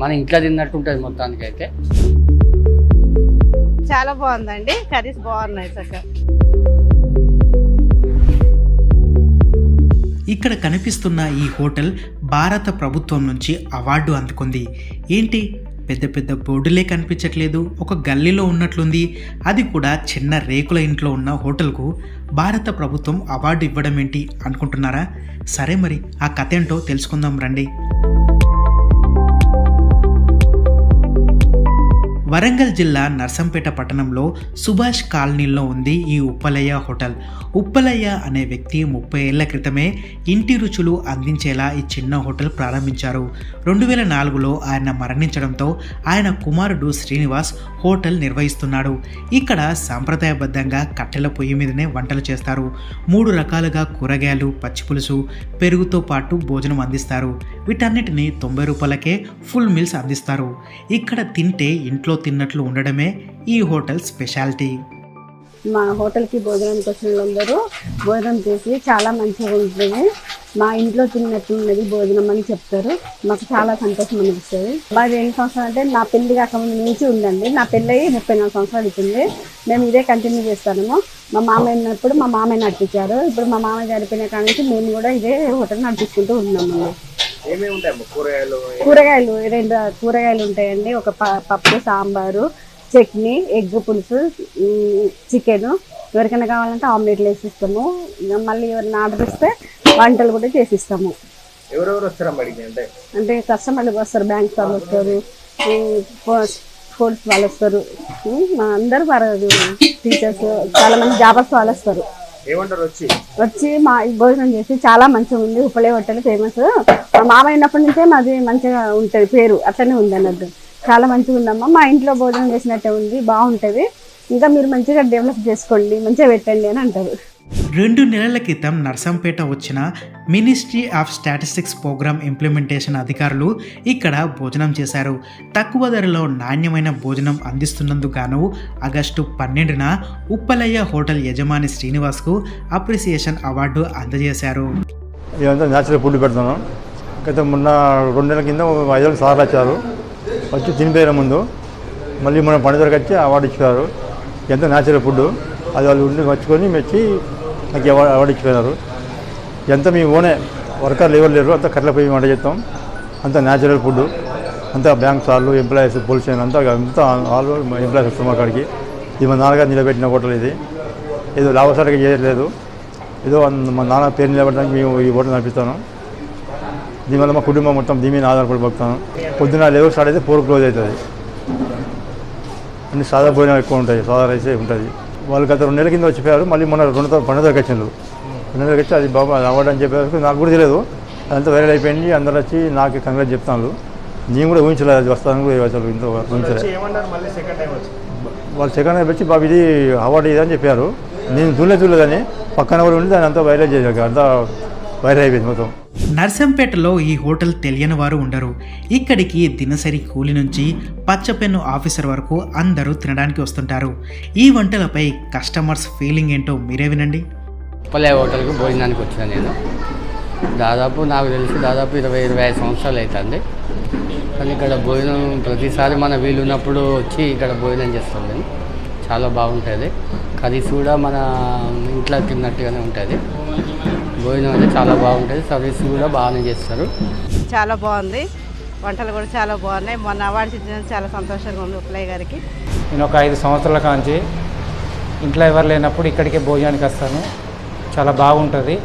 మన ఇంట్లో తిన్నట్టు ఉంటుంది మొత్తానికి అయితే చాలా బాగుందండి. కర్రీస్ బాగున్నాయి చక్కగా. ఇక్కడ కనిపిస్తున్న ఈ హోటల్ భారత ప్రభుత్వం నుంచి అవార్డు అందుకుంది. ఏంటి? పెద్ద పెద్ద బోర్డులే కనిపించట్లేదు. ఒక గల్లీలో ఉన్నట్లుంది. అది కూడా చిన్న రేకుల ఇంట్లో ఉన్న హోటల్కు భారత ప్రభుత్వం అవార్డు ఇవ్వడం ఏంటి అనుకుంటున్నారా? సరే మరి ఆ కథ ఏంటో తెలుసుకుందాం రండి. వరంగల్ జిల్లా నర్సంపేట పట్టణంలో సుభాష్ కాలనీలో ఉంది ఈ ఉప్పలయ్య హోటల్. ఉప్పలయ్య అనే వ్యక్తి ముప్పై ఏళ్ళ క్రితమే ఇంటి రుచులు అందించేలా ఈ చిన్న హోటల్ ప్రారంభించారు. రెండు వేల నాలుగులో ఆయన మరణించడంతో ఆయన కుమారుడు శ్రీనివాస్ హోటల్ నిర్వహిస్తున్నాడు. ఇక్కడ సాంప్రదాయబద్ధంగా కట్టెల పొయ్యి మీదనే వంటలు చేస్తారు. మూడు రకాలుగా కూరగాయలు పచ్చిపులుసు పెరుగుతో పాటు భోజనం అందిస్తారు. వీటన్నిటిని తొంభై రూపాయలకే ఫుల్ మీల్స్ అందిస్తారు. ఇక్కడ తింటే ఇంట్లో తిన్నట్లు ఉండడమే ఈ హోటల్ స్పెషాలిటీ. మా హోటల్కి భోజనానికి వచ్చిన వాళ్ళందరూ భోజనం చేసి చాలా మంచిగా ఉంటుంది మా ఇంట్లో తిన్నట్టు ఉన్నది భోజనం అని చెప్తారు. మాకు చాలా సంతోషం అనిపిస్తుంది. మాది ఎన్ని సంవత్సరాలు అంటే నా పెళ్ళి కాకముందు నుంచి ఉందండి. నా పెళ్ళి ముప్పై నాలుగు సంవత్సరాలు అవుతుంది. మేము ఇదే కంటిన్యూ చేస్తాము. మా మామయ్య ఉన్నప్పుడు మా మామయ్య నడిపించారు. ఇప్పుడు మా మామయ్య చనిపోయిన కాడ నుంచి మేము కూడా ఇదే హోటల్ నడిపించుకుంటూ ఉన్నాము కూరగాయలు కూరగాయలు రెండు కూరగాయలు ఉంటాయండి. ఒక ప- పప్పు సాంబారు చట్నీ ఎగ్ పులుసు చికెన్. ఎవరికైనా కావాలంటే ఆమ్లెట్లు వేసిస్తాము. ఇంకా మళ్ళీ ఎవరైనా ఆర్డర్ ఇస్తే వంటలు కూడా చేసిస్తాము. ఎవరెవరు అడిగి? అంటే అంటే కస్టమర్లు వస్తారు బ్యాంక్ వాళ్ళు వస్తారు పోలీస్ వాళ్ళు వస్తారు. అందరు టీచర్స్ చాలా మంది జాబర్స్ వాళ్ళు వస్తారు. ఏమంటారు వచ్చి? వచ్చి మా భోజనం చేసి చాలా మంచిగా ఉంది. ఉప్పలే హోటల్ ఫేమస్ మా మామయ్య ఉన్నప్పటి నుంచే మాది మంచిగా ఉంటుంది. పేరు అట్లనే ఉంది అన్నట్టు. చాలా మంచిగా ఉందమ్మా. మా ఇంట్లో భోజనం చేసినట్టే ఉంది. బాగుంటుంది. ఇంకా మీరు మంచిగా డెవలప్ చేసుకోండి. మంచిగా పెట్టండి అని అంటారు. రెండు నెలల క్రితం నర్సంపేట వచ్చిన ministry of statistics program implementation అధికారులు ఇక్కడ భోజనం చేశారు. తక్కువ ధరలో నాణ్యమైన భోజనం అందిస్తున్నందుకు ఆగస్టు పన్నెండున ఉప్పలయ్య హోటల్ యజమాని శ్రీనివాస్కు అప్రిసియేషన్ అవార్డు అందజేశారు. ఇదంతా న్యాచురల్ ఫుడ్ పెడతాను. గత మొన్న రెండు నెలల కింద ఐదు సార్లు వచ్చారు. వచ్చి తినిపోయిన ముందు మళ్ళీ మన పండుగకి వచ్చి అవార్డు ఇచ్చారు. ఎంత న్యాచురల్ ఫుడ్ అది వాళ్ళు ఉండి మర్చుకొని మెచ్చి నాకు అవార్డు అవార్డు ఇచ్చిపోయినారు ఎంత మీ ఓనే వర్కర్లు ఎవరు లేరు అంతా కట్ల పోయి వంట చేస్తాం. అంతా న్యాచురల్ ఫుడ్ అంతా బ్యాంక్ సార్లు ఎంప్లాయీస్ పోలీస్ అంతా అంతా వాళ్ళు ఎంప్లాయీస్ వస్తాం అక్కడికి ఇది మా నాన్నగారు నిలబెట్టిన హోటల్ ఇది. ఏదో లాభసాటిగా చేయట్లేదు. ఏదో మా నాన్న పేరు నిలబడడానికి మేము ఈ హోటల్ నడిపిస్తాను. దీనివల్ల మా కుటుంబం మొత్తం దీని మీద ఆధారపడి పోతాను పొద్దున్న లేవర్ స్టార్ట్ అయితే ఫోర్ క్లోజ్ అవుతుంది. అన్ని సాదా భోజనం ఎక్కువ ఉంటాయి. సాదా రైసే ఉంటుంది. వాళ్ళు గత రెండు నెలల కింద వచ్చిపోయారు మళ్ళీ మొన్న రెండు పండుగ వచ్చిండ్రు. రెండు నెలలకి వచ్చి అది బాబా అది అవ్వడం అని చెప్పారు. నాకు కూడా తెలియదు. అదంతా వైరల్ అయిపోయింది. అందరు వచ్చి నాకు కంగ్రాట్ చెప్తాను నేను కూడా ఊహించలేదు అది వస్తాను కూడా అసలు ఇంత ఊహించలేదు మళ్ళీ సెకండ్ టైం వచ్చి. వాళ్ళు సెకండ్ హ్యాండ్ వచ్చి బాబు ఇది అవార్డు ఇది అని చెప్పారు. నేను చూడలేదు చూడలేదని పక్కన వాళ్ళు ఉండి దాన్ని అంతా వైరల్ చేశారు. అంతా వైరల్ అయిపోయింది మొత్తం నర్సంపేటలో ఈ హోటల్ తెలియని వారు ఉండరు. ఇక్కడికి దినసరి కూలి నుంచి పచ్చపెన్ను ఆఫీసర్ వరకు అందరూ తినడానికి వస్తుంటారు. ఈ వంటలపై కస్టమర్స్ ఫీలింగ్ ఏంటో మీరే వినండి. హోటల్కి భోజనానికి వచ్చిన నేను. దాదాపు నాకు తెలిసి దాదాపు ఇరవై ఇరవై ఐదు సంవత్సరాలు అవుతుంది కానీ ఇక్కడ భోజనం ప్రతిసారి మన వీలు ఉన్నప్పుడు వచ్చి ఇక్కడ భోజనం చేస్తాం నేను చాలా బాగుంటుంది. కర్రీస్ కూడా మన ఇంట్లో తిన్నట్టుగానే ఉంటుంది. భోజనం అయితే చాలా బాగుంటుంది. సర్వీస్ కూడా బాగానే చేస్తారు. చాలా బాగుంది. వంటలు కూడా చాలా బాగున్నాయి. మొన్న అవార్డు ఇచ్చిన చాలా సంతోషంగా ఉంది ఉప్పలయ్య గారికి. నేను ఒక ఐదు సంవత్సరాల కాంచి ఇంట్లో ఎవరు లేనప్పుడు ఇక్కడికే భోజనానికి వస్తాను. చాలా బాగుంటుంది.